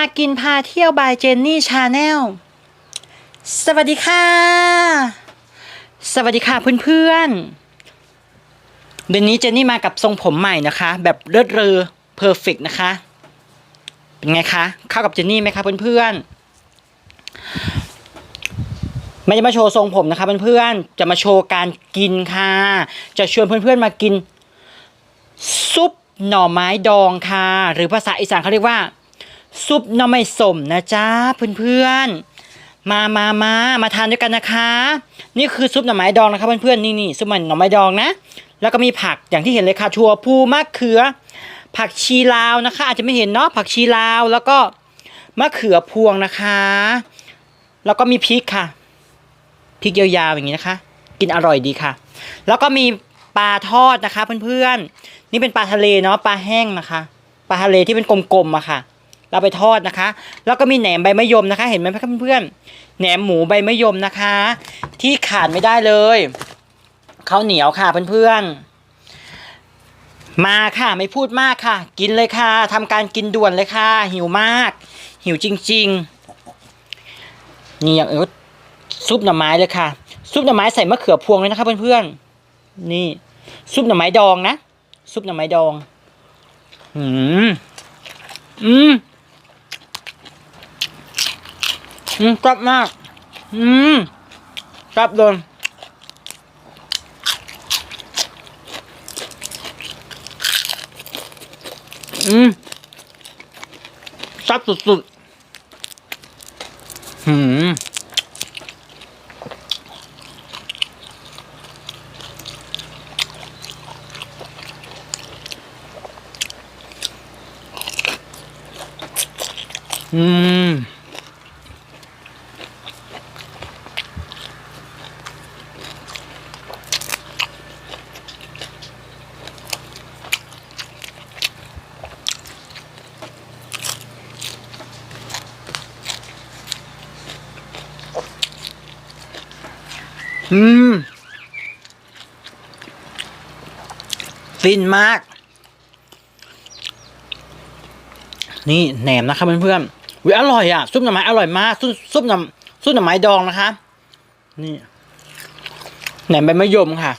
ากินพาเที่ยวบายเจนนี่ชาแนลสวัสดีค่ะ สวัสดีค่ะเพื่อนๆเดือนนี้เจนนี่มากับทรงผมใหม่นะคะ แบบเลิศเรือเพอร์เฟกนะคะ เป็นไงคะเข้ากับเจนนี่ไหมคะเพื่อนๆไม่ได้มาโชว์ทรงผมนะคะเพื่อนๆจะมาโชว์การกินค่ะ จะชวนเพื่อนๆมากินซุปหน่อไม้ดองค่ะ หรือภาษาอีสานเขาเรียกว่า ซุปหน่อไม้สมนะจ๊ะเพื่อนๆ มามามามาทานด้วยกันนะคะ นี่คือซุปหน่อไม้ดองนะคะเพื่อนๆนี่นี่ซุปหน่อไม้ดองนะ แล้วก็มีผักอย่างที่เห็นเลยค่ะถั่วพูมะเขือ ผักชีลาวนะคะ อาจจะไม่เห็นเนาะผักชีลาวแล้วก็มะเขือพวงนะคะ แล้วก็มีพริกค่ะพริกยาวๆอย่างนี้นะคะ กินอร่อยดีค่ะ แล้วก็มีปลาทอดนะคะเพื่อนๆ นี่เป็นปลาทะเลเนาะปลาแห้งนะคะ ปลาทะเลที่เป็นกลมๆอะค่ะ เราไปทอดนะคะ แล้วก็มีแหนมใบมะยมนะคะ เห็นไหมเพื่อนๆแหนมหมูใบมะยมนะคะ ที่ขาดไม่ได้เลยข้าวเหนียวค่ะเพื่อนๆมาค่ะไม่พูดมากค่ะ กินเลยค่ะทำการกินด่วนเลยค่ะ หิวมาก หิวจริง ๆ นี่อย่างเออซุปหน่อไม้เลยค่ะ ซุปหน่อไม้ใส่มะเขือพวงเลยนะคะเพื่อนๆนี่ ซุปหน่อไม้ดองนะซุปหน่อไม้ดอง อืม อืม อืมกรอบมาก อืมกรอบเลยอืมกรอบสุดๆอืมอืม อืมฟินมาก นี่แหนมนะครับเพื่อนๆวิอร่อยอะซุปหน่อไม้อร่อยมากซุปซุปหน่อซุปหน่อไม้ดองนะคะ นี่แหนมใบมะยมค่ะ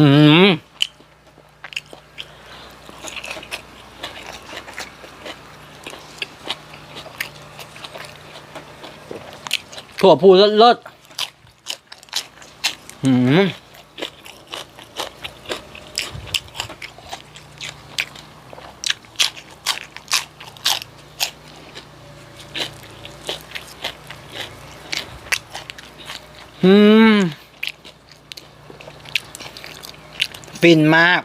อืม ถั่วพูเลิศๆอืมอืมฟินมาก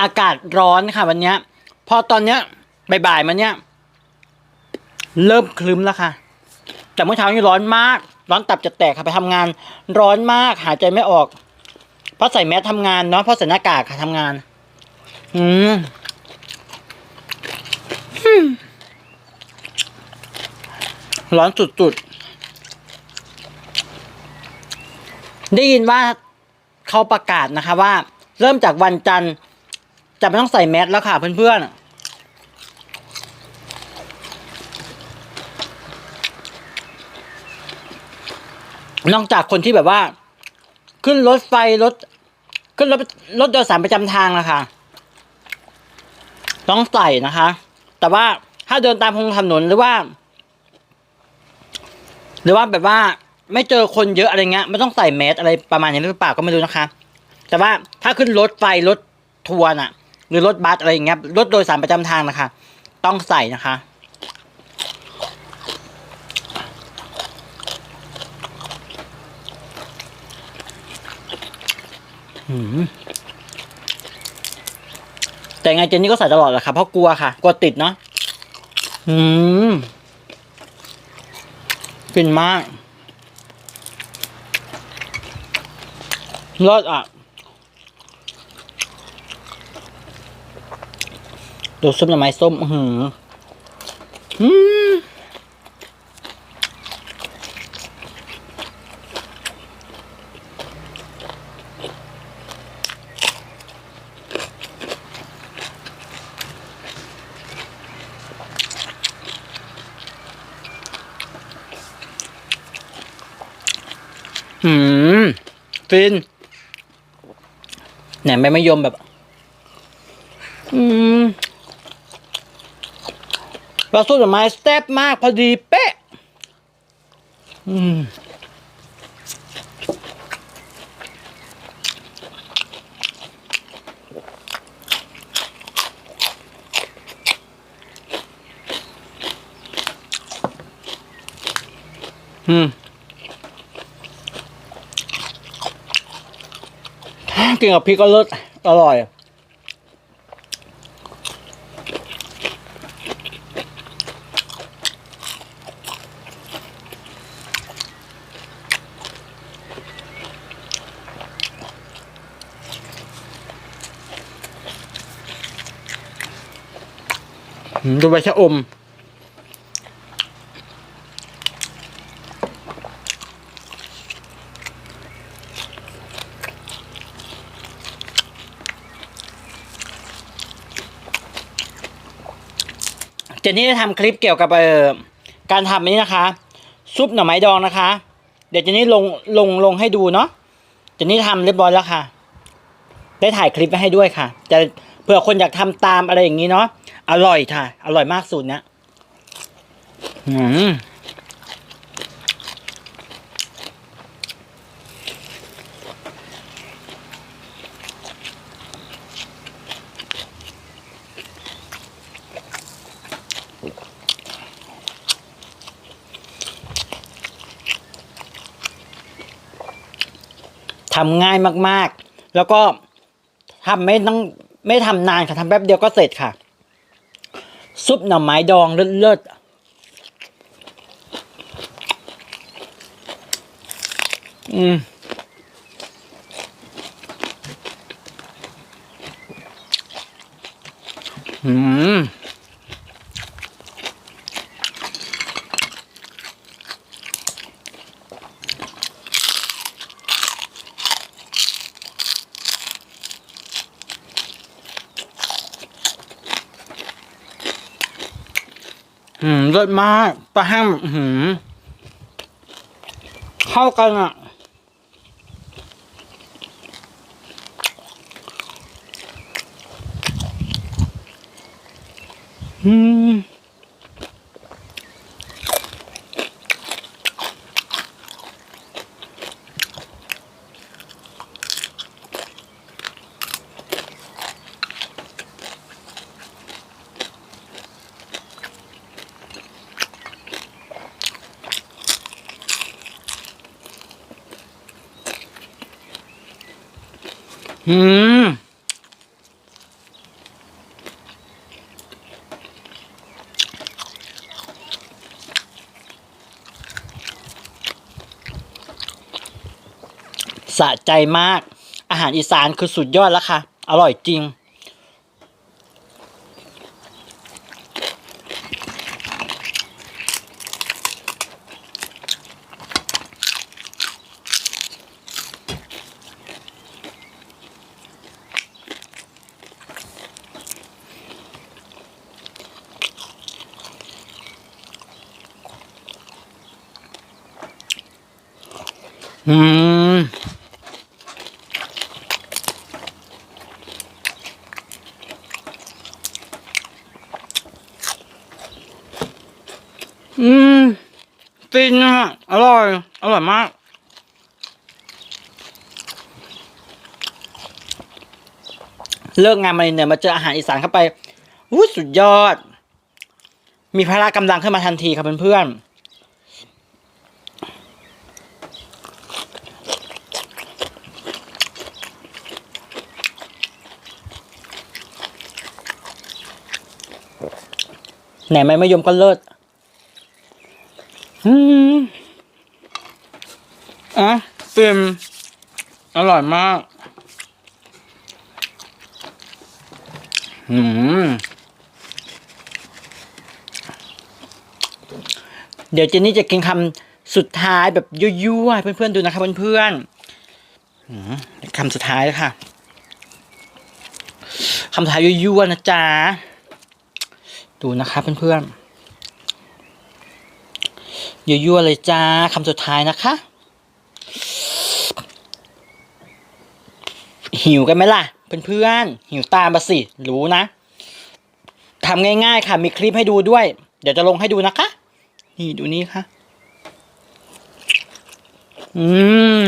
อากาศร้อนค่ะวันนี้ พอตอนเนี้ยบ่ายๆมาเนี้ย เริ่มคลึ้มแล้วค่ะ แต่เมื่อเช้านี่ร้อนมาก ร้อนตับจะแตกค่ะไปทำงาน ร้อนมากหายใจไม่ออก เพราะใส่แมสทำงานเนาะเพราะใส่หน้ากากค่ะทำงานอืมอืมร้อนสุดๆ ได้ยินว่าเขาประกาศนะคะว่า เริ่มจากวันจันทร์จะไม่ต้องใส่แมสแล้วค่ะเพื่อนๆ นอกจากคนที่แบบว่า ขึ้นรถไฟรถ ขึ้นรถรถโดยสารประจำทางนะคะต้องใส่นะคะ แต่ว่าถ้าเดินตามทางถนนหรือว่า หรือว่าแบบว่าไม่เจอคนเยอะอะไรเงี้ยไม่ต้องใส่แมสอะไรประมาณนี้หรือเปล่าก็ไม่รู้นะคะ แต่ว่าถ้าขึ้นรถไฟรถทัวร์น่ะ หรือรถบัสอะไรอย่างเงี้ยรถโดยสารประจำทางนะคะ ต้องใส่นะคะ แต่ไงเจนนี่ก็ใส่ตลอดแหละค่ะเพราะกลัวค่ะ กลัวติดเนาะอืมฟินมากรสอะดูซุปหน่อไม้ส้ม อื้อหืออืม หืม ฟินไหนไม่ไม่ยมแบบ อืมเราสู้ดอกไม้สเต็ปมากพอดีเป๊ะ อืมอืม กินกับพริกก็เลิศอร่อยดูใบชะอม เจนนี่จะทำคลิปเกี่ยวกับเอ่อการทำอันนี้นะคะ ซุปหน่อไม้ดองนะคะ เดี๋ยวเจนนี่ลงลงลงให้ดูเนาะเจนนี่ทำเรียบร้อยแล้วค่ะ ได้ถ่ายคลิปไว้ให้ด้วยค่ะ จะเผื่อคนอยากทำตามอะไรอย่างนี้เนาะอร่อยค่ะ อร่อยมากสูตรเนี้ยอืม ทำง่ายมากๆ แล้วก็ทำไม่ต้องไม่ทำนานค่ะทำแป๊บเดียวก็เสร็จค่ะ ซุปหน่อไม้ดองเลิศอืมอืม อืมเลิศมากปลาแห้งหืมเข้ากันอะ อืม อืมสะใจมาก อาหารอีสานคือสุดยอดแล้วค่ะ อร่อยจริง อืมอืมฟินอะอร่อย อร่อยมาก เลิกงานมาเนี่ยมาเจออาหารอีสานเข้าไปอู้สุดยอด มีพละกำลังขึ้นมาทันทีครับเพื่อนๆ ไหนไม่มะยมก็เลิศอืมอะเต็มอร่อยมาก อืม เดี๋ยวเจนนี่จะกินคำสุดท้ายแบบยั่วๆให้เพื่อนๆดูนะครับเพื่อนๆคำสุดท้ายแล้วค่ะคำสุดท้ายยั่วๆนะจ๊ะ ดูนะคะเพื่อนๆยั่วๆเลยจ้าคำสุดท้ายนะคะ หิวกันไหมล่ะ เพื่อนๆ หิวตามมาสิ รู้นะทำง่ายๆ ค่ะ มีคลิปให้ดูด้วย เดี๋ยวจะลงให้ดูนะคะ นี่ดูนี่ค่ะ อืม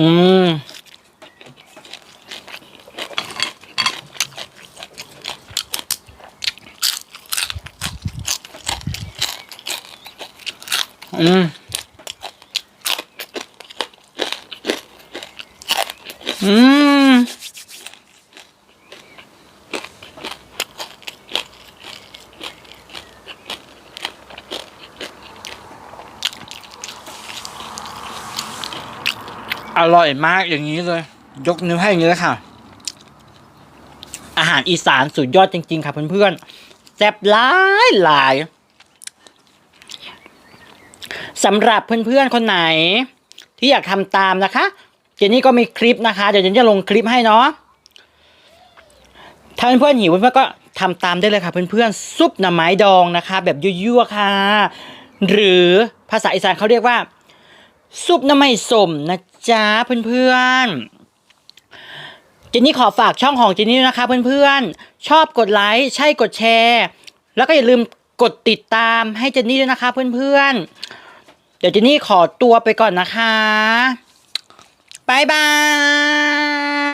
อืมอื อร่อยมากอย่างนี้เลย ยกนิ้วให้อย่างนี้เลยค่ะ อาหารอีสานสุดยอดจริง ๆ ค่ะเพื่อนๆแซ่บหลายหลายสำหรับเพื่อนๆคนไหน ที่อยากทำตามนะคะ เจนนี่ก็มีคลิปนะคะ เดี๋ยวเจนจะลงคลิปให้เนาะถ้าเพื่อนๆหิวเพื่อนๆก็ทำตามได้เลยค่ะเพื่อนๆซุปหน่อไม้ดองนะคะ แบบยั่วๆค่ะ หรือภาษาอีสานเขาเรียกว่า ซุปน้ำไม่สมนะจ๊ะเพื่อนๆเจนนี่ขอฝากช่องของเจนนี่นะคะเพื่อนๆ ชอบกดไลค์ใช่กดแชร์ แล้วก็อย่าลืมกดติดตามให้เจนนี่ด้วยนะคะเพื่อนๆ เดี๋ยวเจนนี่ขอตัวไปก่อนนะคะบายบาย